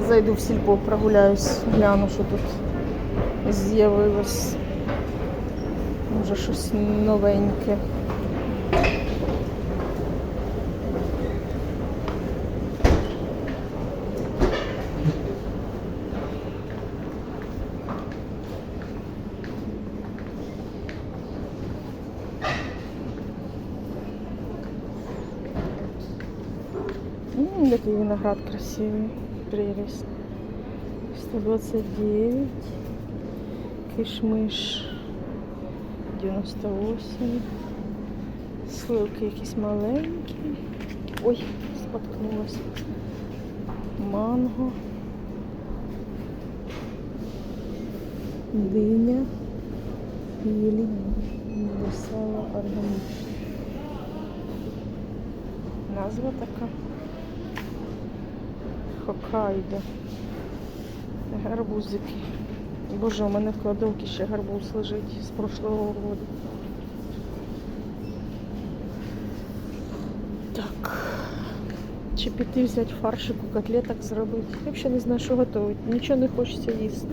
Зайду в сільпо, прогуляюсь, гляну, що тут з'явилось. Може щось новеньке. М, Який виноград красивий, прелесть. 129, кишмиш 98, сливки якісь маленькі. Ой, споткнулась. Манго. Диня. Єлі до сала. Назва така. Хоккайдо. Гарбузики. Боже, у мене в кладовці ще гарбуз лежить з прошлого року. Так. Чи піти взяти фаршику, котлеток зробити. Я взагалі не знаю, що готувати. Нічого не хочеться їсти.